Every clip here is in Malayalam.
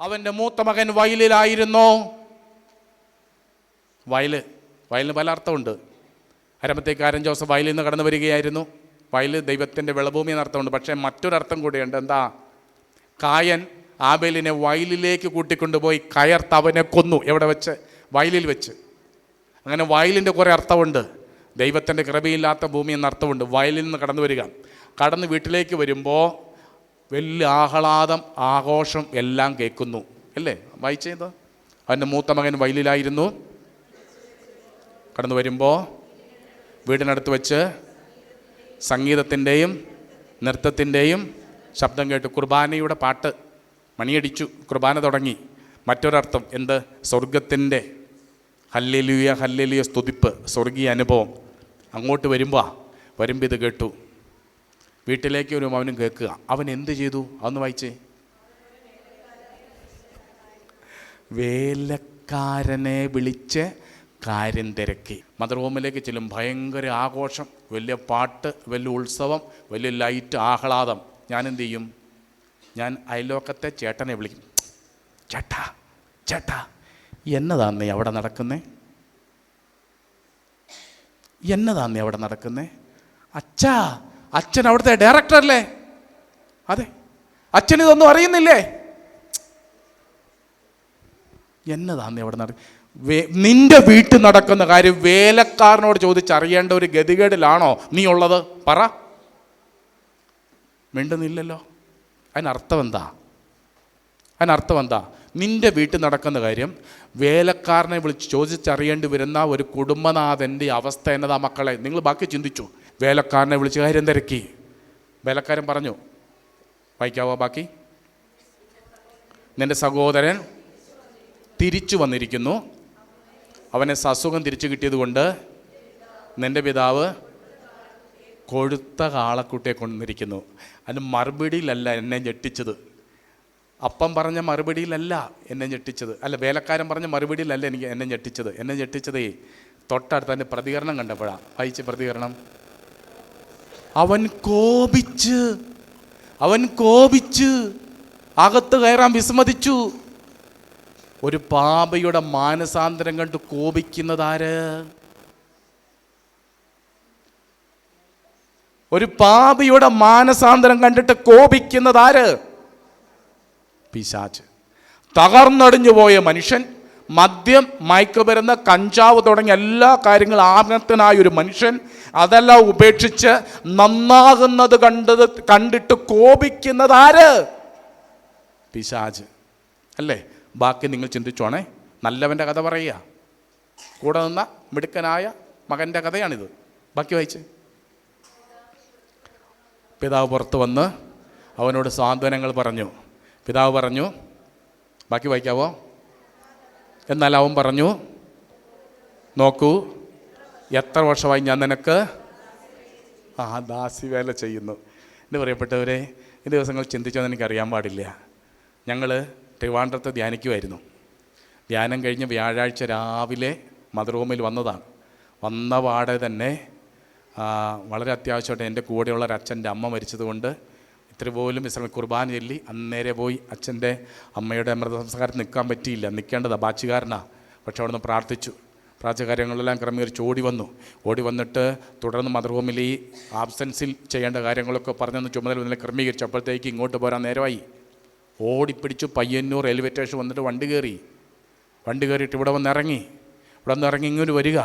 അവന്റെ മൂത്ത മകൻ വയലിലായിരുന്നു. വയൽ വയലിന് പല അർത്ഥമുണ്ട്. അരമത്തേക്കാരൻ ജോസഫ് വയലിൽ നിന്ന് കടന്നു വരികയായിരുന്നു. വയൽ ദൈവത്തിന്റെ വിളഭൂമി എന്നർത്ഥമുണ്ട്. പക്ഷേ മറ്റൊരർത്ഥം കൂടിയുണ്ട്. എന്താ? കായൻ ആബേലിനെ വയലിലേക്ക് കൂട്ടിക്കൊണ്ടുപോയി കയർത്ത് അവനെ കൊന്നു. എവിടെ വെച്ച്? വയലിൽ വെച്ച്. അങ്ങനെ വയലിന്റെ കുറേ അർത്ഥമുണ്ട്. ദൈവത്തിന്റെ കൃപയില്ലാത്ത ഭൂമി എന്ന അർത്ഥമുണ്ട് വയലിൽ നിന്ന് കടന്നു വരിക. കടന്ന് വീട്ടിലേക്ക് വരുമ്പോൾ വലിയ ആഹ്ലാദം ആഘോഷം എല്ലാം കേൾക്കുന്നു. അല്ലേ? വായിച്ചത് അവന്റെ മൂത്ത മകൻ വയലിലായിരുന്നു. കടന്നു വരുമ്പോൾ വീടിനടുത്ത് വെച്ച് സംഗീതത്തിന്റെയും നൃത്തത്തിന്റെയും ശബ്ദം കേട്ട് കുർബാനയുടെ പാട്ട് മണിയടിച്ചു. കുർബാന തുടങ്ങി. മറ്റൊരർത്ഥം എന്ത്? സ്വർഗത്തിന്റെ ഹല്ലേലൂയ ഹല്ലേലൂയ സ്തുതിപ്പ് സ്വർഗീയ അനുഭവം അങ്ങോട്ട് വരുമ്പോൾ വരുമ്പോൾ ഇത് കേട്ടു. വീട്ടിലേക്ക് ഒരു അവനും കേൾക്കുക. അവൻ എന്ത് ചെയ്തു? അതൊന്ന് വായിച്ചേ. വേലക്കാരനെ വിളിച്ച് കാര്യം തിരക്കി. മദർ ഹോമിലേക്ക് ചെല്ലും. ഭയങ്കര ആഘോഷം. വലിയ പാട്ട് വലിയ ഉത്സവം വലിയ ലൈറ്റ് ആഹ്ലാദം. ഞാൻ എന്തു ചെയ്യും? ഞാൻ അയലോക്കത്തെ ചേട്ടനെ വിളിക്കും. ചേട്ടാ ചേട്ടാ എന്നതാന്നേ അവിടെ നടക്കുന്നേ? എന്നതാന്നേ അവിടെ നടക്കുന്നേ? അച്ഛാ അച്ഛൻ അവിടുത്തെ ഡയറക്ടറല്ലേ അതെ. അച്ഛൻ ഇതൊന്നും അറിയുന്നില്ലേ? എന്നതാന്ന് അവിടെ നടക്കും നിന്റെ വീട്ടിൽ നടക്കുന്ന കാര്യം വേലക്കാരനോട് ചോദിച്ചറിയേണ്ട ഒരു ഗതികേടിലാണോ നീ ഉള്ളത്? പറ. മിണ്ടുന്നില്ലല്ലോ. അതിനർത്ഥം എന്താ? അതിനർത്ഥം എന്താ? നിന്റെ വീട്ടിൽ നടക്കുന്ന കാര്യം വേലക്കാരനെ വിളിച്ച് ചോദിച്ചറിയേണ്ടി വരുന്ന ഒരു കുടുംബനാഥന്റെ അവസ്ഥ എന്നതാ മക്കളെ? നിങ്ങൾ ബാക്കി ചിന്തിച്ചു. വേലക്കാരനെ വിളിച്ച് കാര്യം തിരക്കി. വേലക്കാരൻ പറഞ്ഞു വായിക്കാവോ ബാക്കി? നിന്റെ സഹോദരൻ തിരിച്ചു വന്നിരിക്കുന്നു. അവനെ സസുഖം തിരിച്ചു കിട്ടിയതുകൊണ്ട് നിന്റെ പിതാവ് കൊഴുത്ത കാളക്കുട്ടിയെ കൊണ്ടിരിക്കുന്നു അതിന് മറുപടിയിലല്ല എന്നെ ഞെട്ടിച്ചത്. അപ്പം പറഞ്ഞ മറുപടിയിലല്ല എന്നെ ഞെട്ടിച്ചത്. അല്ല വേലക്കാരൻ പറഞ്ഞ മറുപടിയിലല്ല എനിക്ക് എന്നെ ഞെട്ടിച്ചത്. എന്നെ ഞെട്ടിച്ചതേ തൊട്ടടുത്ത് അതിന്റെ പ്രതികരണം കണ്ടപ്പോഴാണ് വായിച്ച പ്രതികരണം. അവൻ കോപിച്ച് അവൻ കോപിച്ച് അകത്ത് കയറാൻ വിസമ്മതിച്ചു. ഒരു പാപയുടെ മാനസാന്തരം കണ്ട് കോപിക്കുന്നതാര് ഒരു പാപിയുടെ മാനസാന്തരം കണ്ടിട്ട് കോപിക്കുന്നതാര് പിശാച്ച് തകർന്നടിഞ്ഞു പോയ മനുഷ്യൻ മദ്യം മയക്കുമരുന്ന് കഞ്ചാവ് തുടങ്ങിയ എല്ലാ കാര്യങ്ങളും ആപത്തിനായ ഒരു മനുഷ്യൻ അതെല്ലാം ഉപേക്ഷിച്ച് നന്നാകുന്നത് കണ്ടത് കണ്ടിട്ട് കോപിക്കുന്നത് ആര്? പിശാജ്. അല്ലേ? ബാക്കി നിങ്ങൾ ചിന്തിച്ചോണേ. നല്ലവന്റെ കഥ പറയുക. കൂടെ നിന്ന മിടുക്കനായ മകന്റെ കഥയാണിത്. ബാക്കി വായിച്ച്. പിതാവ് പുറത്ത് വന്ന് അവനോട് സാന്ത്വനങ്ങൾ പറഞ്ഞു. പിതാവ് പറഞ്ഞു ബാക്കി വായിക്കാവോ? എന്നാൽ അവൻ പറഞ്ഞു നോക്കൂ എത്ര വർഷമായി ഞാൻ നിനക്ക് ആ ദാസി വേല ചെയ്യുന്നു. എന്റെ പറയപ്പെട്ടവരെ ഈ ദിവസങ്ങൾ ചിന്തിച്ചതെന്ന് എനിക്കറിയാൻ പാടില്ല. ഞങ്ങൾ ട്രിവാൻഡ്രത്ത് ധ്യാനിക്കുമായിരുന്നു ധ്യാനം കഴിഞ്ഞ് വ്യാഴാഴ്ച രാവിലെ മദർഹോമിൽ വന്നതാണ്. വന്ന പാടെ തന്നെ വളരെ അത്യാവശ്യമായിട്ട് എന്റെ കൂടെയുള്ള ഒരു അച്ഛന്റെ അമ്മ മരിച്ചതുകൊണ്ട് ഇത്ര പോലും വിശ്രമം കുർബാന ചൊല്ലി അന്നേരെ പോയി അച്ഛന്റെ അമ്മയുടെ മൃതസംസ്കാരത്തിൽ നിൽക്കാൻ പറ്റിയില്ല. നിൽക്കേണ്ടതാ ബാച്ചുകാരനാണ് പക്ഷെ അവിടുന്ന് പ്രാർത്ഥിച്ചു. പ്രാർത്ഥിച്ച കാര്യങ്ങളെല്ലാം ക്രമീകരിച്ച് ഓടി വന്നു. ഓടി വന്നിട്ട് തുടർന്ന് മദർഹോമിൽ ഈ ആബ്സെൻസിൽ ചെയ്യേണ്ട കാര്യങ്ങളൊക്കെ പറഞ്ഞെന്ന് ചുമതല ഇന്നലെ ക്രമീകരിച്ചു. അപ്പോഴത്തേക്ക് ഇങ്ങോട്ട് പോരാൻ നേരമായി. ഓടിപ്പിടിച്ചു പയ്യന്നൂർ റെയിൽവേ സ്റ്റേഷൻ വന്നിട്ട് വണ്ടി കയറി. വണ്ടി കയറിയിട്ട് ഇവിടെ വന്ന് ഇറങ്ങി. ഇവിടെ നിന്ന് ഇറങ്ങി ഇങ്ങോട്ട് വരിക.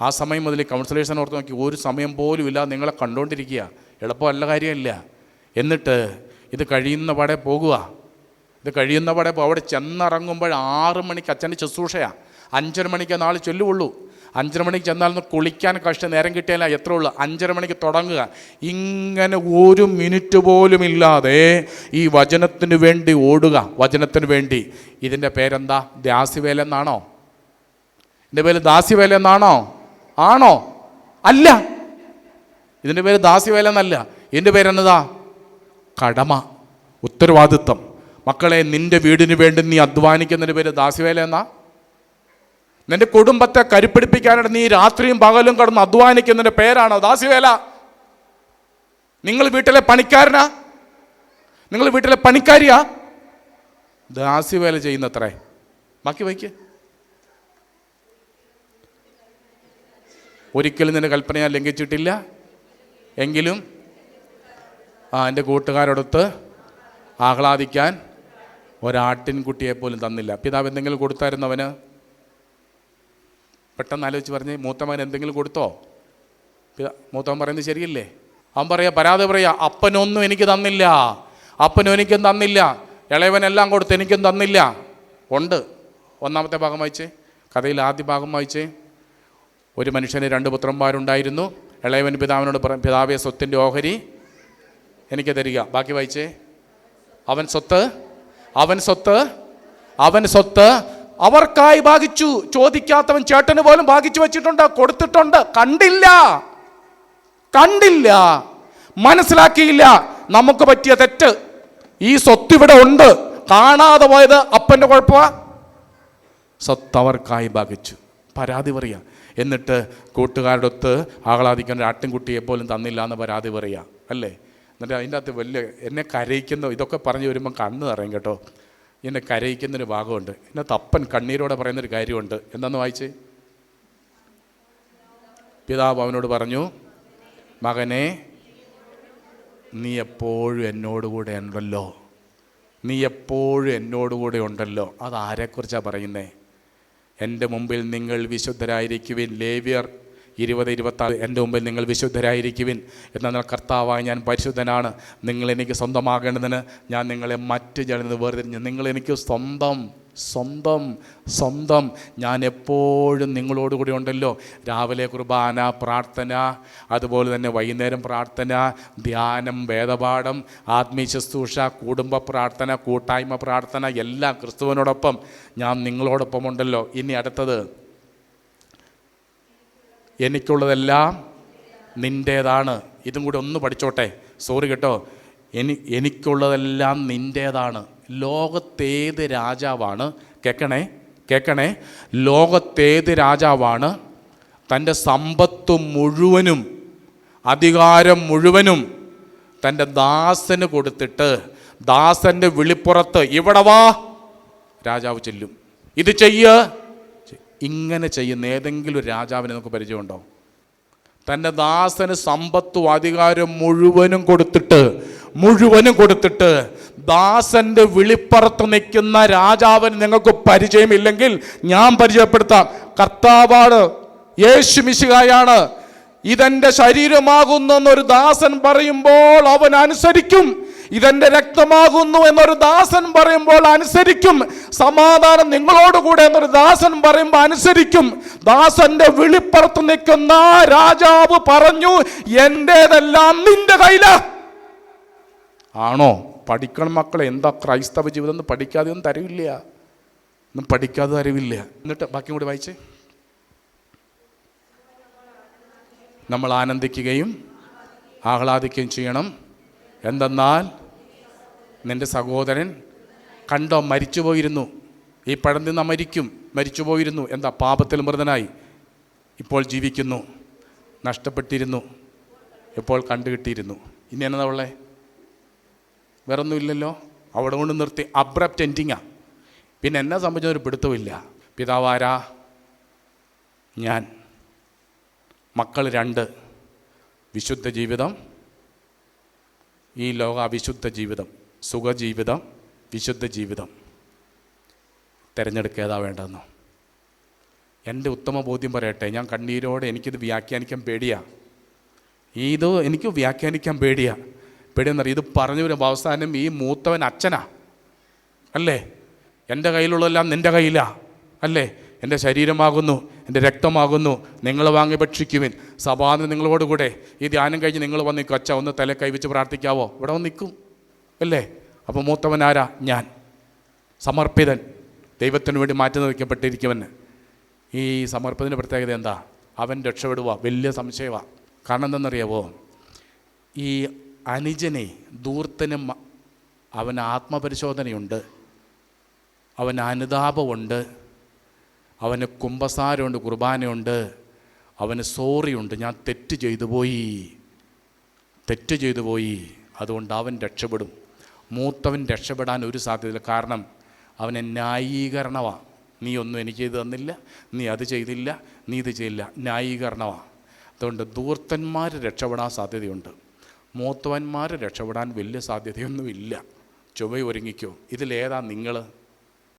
ആ സമയം മുതൽ കൗൺസിലേഴ്സിനെ ഓർത്ത് നോക്കി. ഒരു സമയം പോലും ഇല്ല നിങ്ങളെ കണ്ടുകൊണ്ടിരിക്കുക. എളുപ്പമല്ല കാര്യമില്ല. എന്നിട്ട് ഇത് കഴിയുന്ന പാടെ പോകുക. ഇത് കഴിയുന്ന പാടെ അവിടെ ചെന്നിറങ്ങുമ്പോൾ ആറ് മണിക്ക് അച്ഛന്റെ ശുശ്രൂഷയാണ് അഞ്ചര മണിക്ക് നാൾ ചൊല്ലുള്ളൂ അഞ്ചര മണിക്ക് ചെന്നാൽ കുളിക്കാൻ കഷ്ടം. നേരം കിട്ടിയാൽ എത്ര ഉള്ളു? അഞ്ചര മണിക്ക് തുടങ്ങുക. ഇങ്ങനെ ഒരു മിനിറ്റ് പോലും ഇല്ലാതെ ഈ വചനത്തിന് വേണ്ടി ഓടുക. വചനത്തിന് വേണ്ടി. ഇതിന്റെ പേരെന്താ? ദാസിവേല എന്നാണോ? ഇതിന്റെ പേര് ദാസിവേല എന്നാണോ? ആണോ? അല്ല. ഇതിന്റെ പേര് ദാസിവേല എന്നല്ല. ഇതിന്റെ പേരെന്നതാ കടമ ഉത്തരവാദിത്വം. മക്കളെ നിന്റെ വീടിന് വേണ്ടി നീ അധ്വാനിക്കുന്നതിന് പേര് ദാസ്യവേല എന്നാ? നിന്റെ കുടുംബത്തെ കരുപ്പിടിപ്പിക്കാനായിട്ട് നീ രാത്രിയും പകലും കടന്ന് അധ്വാനിക്കുന്നതിന്റെ പേരാണോ ദാസിവേല? നിങ്ങൾ വീട്ടിലെ പണിക്കാരനാ? നിങ്ങൾ വീട്ടിലെ പണിക്കാരിയാ? ദാസിവേല ചെയ്യുന്നത്രേ. ബാക്കി വയ്ക്ക്. ഒരിക്കലും നിന്റെ കൽപ്പന ഞാൻ ലംഘിച്ചിട്ടില്ല. എങ്കിലും ആ എന്റെ കൂട്ടുകാരോടൊത്ത് ആഹ്ലാദിക്കാൻ ഒരാട്ടിൻകുട്ടിയെ പോലും തന്നില്ല. പിതാവ് എന്തെങ്കിലും കൊടുത്തായിരുന്നവന് പെട്ടെന്ന് ആലോചിച്ച് പറഞ്ഞ് മൂത്തമകൻ എന്തെങ്കിലും കൊടുത്തോ? മൂത്തവൻ പറയുന്നത് ശരിയല്ലേ? അവൻ പറയാ പരാതി പറയാ അപ്പനൊന്നും എനിക്ക് തന്നില്ല. അപ്പനും എനിക്കും തന്നില്ല. ഇളയവനെല്ലാം കൊടുത്ത് എനിക്കും തന്നില്ല. ഉണ്ട്. ഒന്നാമത്തെ ഭാഗം വായിച്ചേ. കഥയിൽ ആദ്യ ഭാഗം വായിച്ചേ. ഒരു മനുഷ്യന് രണ്ട് പുത്രന്മാരുണ്ടായിരുന്നു. ഇളയവൻ പിതാവിനോട് പിതാവെ സ്വത്തിന്റെ ഓഹരി എനിക്ക് തരിക. ബാക്കി വായിച്ചേ. അവൻ സ്വത്ത്? അവൻ സ്വത്ത്? അവൻ സ്വത്ത്? അവർക്കായി ഭാഗിച്ചു. ചോദിക്കാത്തവൻ ചേട്ടന് പോലും ഭാഗിച്ചു വെച്ചിട്ടുണ്ട്. കൊടുത്തിട്ടുണ്ട്. കണ്ടില്ല. കണ്ടില്ല. മനസ്സിലാക്കിയില്ല. നമുക്ക് പറ്റിയ തെറ്റ്. ഈ സ്വത്ത് ഇവിടെ ഉണ്ട്. കാണാതെ പോയത് അപ്പന്റെ കുഴപ്പമാ? സ്വത്ത് അവർക്കായി ഭാഗിച്ചു. പരാതി പറയുക. എന്നിട്ട് കൂട്ടുകാരുടെ ഒത്ത് ഒരു ആട്ടിൻകുട്ടിയെ പോലും തന്നില്ല എന്ന് പരാതി പറയുക. അല്ലേ? എന്നിട്ട് അതിന്റെ അകത്ത് വലിയ എന്നെ കരയിക്കുന്ന ഇതൊക്കെ പറഞ്ഞു വരുമ്പം കണ്ണ് നിറയും കേട്ടോ. എന്നെ കരയിക്കുന്നൊരു ഭാഗമുണ്ട്. എന്നെ തപ്പൻ കണ്ണീരോടെ പറയുന്നൊരു കാര്യമുണ്ട്. എന്താന്ന് വായിച്ച്? പിതാവ് അവനോട് പറഞ്ഞു മകനെ നീ എപ്പോഴും എന്നോടുകൂടെ ഉണ്ടല്ലോ. നീ എപ്പോഴും എന്നോടുകൂടെ ഉണ്ടല്ലോ. അത് ആരെക്കുറിച്ചാണ് പറയുന്നേ? എന്റെ മുമ്പിൽ നിങ്ങൾ വിശുദ്ധരായിരിക്കുവിൻ ലേവ്യർ ഇരുപത് ഇരുപത്താറ് എന്റെ മുമ്പിൽ നിങ്ങൾ വിശുദ്ധരായിരിക്കുവിൻ. എന്നാൽ കർത്താവായി ഞാൻ പരിശുദ്ധനാണ്. നിങ്ങളെനിക്ക് സ്വന്തമാകേണ്ടതിന് ഞാൻ നിങ്ങളെ മറ്റ് ജനത വേർതിരിഞ്ഞ്. നിങ്ങളെനിക്ക് സ്വന്തം സ്വന്തം സ്വന്തം. ഞാൻ എപ്പോഴും നിങ്ങളോടുകൂടി ഉണ്ടല്ലോ. രാവിലെ കുർബാന പ്രാർത്ഥന അതുപോലെ തന്നെ വൈകുന്നേരം പ്രാർത്ഥന ധ്യാനം വേദപാഠം ആത്മീയ ശുശ്രൂഷ കുടുംബ പ്രാർത്ഥന കൂട്ടായ്മ പ്രാർത്ഥന എല്ലാം ക്രിസ്തുവിനോടൊപ്പം. ഞാൻ നിങ്ങളോടൊപ്പം ഉണ്ടല്ലോ ഇനി അടുത്തത് എനിക്കുള്ളതെല്ലാം നിന്റേതാണ് ഇതും കൂടി ഒന്ന് പഠിച്ചോട്ടെ. സോറി കേട്ടോ. എനി എനിക്കുള്ളതെല്ലാം നിന്റേതാണ് ലോകത്തേത് രാജാവാണ്. കേൾക്കണേ കേൾക്കണേ ലോകത്തേത് രാജാവാണ്. തന്റെ സമ്പത്ത് മുഴുവനും അധികാരം മുഴുവനും തന്റെ ദാസന് കൊടുത്തിട്ട് ദാസന്റെ വിളിപ്പുറത്ത് ഇവിടെ വാ രാജാവ് ചെല്ലും. ഇത് ചെയ്യ്. ഇങ്ങനെ ചെയ്യുന്ന ഏതെങ്കിലും ഒരു രാജാവിനെ നമുക്ക് പരിചയമുണ്ടോ? തന്റെ ദാസന് സമ്പത്തും അധികാരം മുഴുവനും കൊടുത്തിട്ട് മുഴുവനും കൊടുത്തിട്ട് ദാസന്റെ വിളിപ്പുറത്ത് നിൽക്കുന്ന രാജാവിന് നിങ്ങൾക്ക് പരിചയമില്ലെങ്കിൽ ഞാൻ പരിചയപ്പെടുത്താം. കർത്താവാണ് യേശു മിശികായാണ് ഇതെന്റെ ശരീരമാകുന്നു എന്നൊരു ദാസൻ പറയുമ്പോൾ അവൻ അനുസരിക്കും. ഇതെന്റെ രക്തമാകുന്നു എന്നൊരു ദാസൻ പറയുമ്പോൾ അനുസരിക്കും. സമാധാനം നിങ്ങളോടുകൂടെ എന്നൊരു ദാസൻ പറയുമ്പോൾ അനുസരിക്കും. ദാസന്റെ വിളിപ്പുറത്ത് നിൽക്കുന്ന രാജാവ് പറഞ്ഞു എന്റേതെല്ലാം നിന്റെ കയ്യില? ആണോ? പഠിക്കണം മക്കളെ എന്താ ക്രൈസ്തവ ജീവിതം? എന്ന് പഠിക്കാതെ ഒന്നും തരവില്ല. ഒന്നും പഠിക്കാതെ തരവില്ല. എന്നിട്ട് ബാക്കി കൂടി വായിച്ചേ. നമ്മൾ ആനന്ദിക്കുകയും ആഹ്ലാദിക്കുകയും ചെയ്യണം. എന്തെന്നാൽ നിന്റെ സഹോദരൻ കണ്ടോ മരിച്ചു പോയിരുന്നു ഈ പഴം മരിക്കും മരിച്ചു പോയിരുന്നു എന്താ പാപത്തിൽ മൃതനായി. ഇപ്പോൾ ജീവിക്കുന്നു നഷ്ടപ്പെട്ടിരുന്നു ഇപ്പോൾ കണ്ടുകിട്ടിയിരുന്നു. ഇനി എന്നതാ ഉള്ളേ വേറൊന്നുമില്ലല്ലോ. അവിടെ കൊണ്ട് നിർത്തി അബ്രപ്റ്റ് എൻഡിങ്ങാ പിന്നെ എന്നെ സംബന്ധിച്ച ഒരു പിടുത്തമില്ല പിതാവാരാ ഞാൻ. മക്കൾ രണ്ട്. വിശുദ്ധ ജീവിതം ഈ ലോക അവിശുദ്ധ ജീവിതം സുഖജീവിതം വിശുദ്ധ ജീവിതം തിരഞ്ഞെടുക്കുക ഏതാ വേണ്ടതെന്നോ? എന്റെ ഉത്തമ ബോധ്യം പറയട്ടെ ഞാൻ കണ്ണീരോടെ എനിക്കിത് വ്യാഖ്യാനിക്കാൻ പേടിയാ. ഇത് എനിക്ക് വ്യാഖ്യാനിക്കാൻ പേടിയാ. പേടിയെന്നറിയാം ഇത് പറഞ്ഞു വരുമ്പോൾ അവസാനം ഈ മൂത്തവൻ അച്ഛനാ. അല്ലേ? എന്റെ കയ്യിലുള്ളതെല്ലാം നിന്റെ കയ്യിലാ. അല്ലേ? എന്റെ ശരീരമാകുന്നു. എന്റെ രക്തമാകുന്നു. നിങ്ങൾ വാങ്ങി ഭക്ഷിക്കുവിൻ. സഭാന്ന് നിങ്ങളോടുകൂടെ ഈ ധ്യാനം കഴിഞ്ഞ് നിങ്ങൾ വന്ന് നിൽക്കും അച്ഛ ഒന്ന് തല കൈവച്ച് പ്രാർത്ഥിക്കാവോ? ഇവിടെ വന്ന് നിൽക്കും. അല്ലേ? അപ്പോൾ മൂത്തവനാരാ ഞാൻ. സമർപ്പിതൻ. ദൈവത്തിന് വേണ്ടി മാറ്റി നിൽക്കപ്പെട്ടിരിക്കുമെന്ന് ഈ സമർപ്പത്തിന്റെ പ്രത്യേകത എന്താ? അവൻ രക്ഷപ്പെടുക വലിയ സംശയമാണ് കാരണം എന്തെന്നറിയാവോ ഈ അനുജനെ ദൂർത്തനും അവന് ആത്മപരിശോധനയുണ്ട്. അവന് അനുതാപമുണ്ട് അവന് കുമ്പസാരമുണ്ട് കുർബാനയുണ്ട്. അവന് സോറിയുണ്ട് ഞാൻ തെറ്റ് ചെയ്തു പോയി. തെറ്റ് ചെയ്തു പോയി. അതുകൊണ്ട് അവൻ രക്ഷപ്പെടും. മൂത്തവൻ രക്ഷപ്പെടാൻ ഒരു സാധ്യതയില്ല. കാരണം അവനെ ന്യായീകരണമാണ് നീ ഒന്നും എനിക്ക് ചെയ്തു തന്നില്ല. നീ അത് ചെയ്തില്ല. നീ ഇത് ചെയ്തില്ല ന്യായീകരണമാണ് അതുകൊണ്ട് ദൂർത്തന്മാർ രക്ഷപ്പെടാൻ സാധ്യതയുണ്ട്. മൂത്തവന്മാർ രക്ഷപ്പെടാൻ വലിയ സാധ്യതയൊന്നുമില്ല. ചൊവ്വ ഒരുങ്ങിക്കോ ഇതിലേതാ നിങ്ങൾ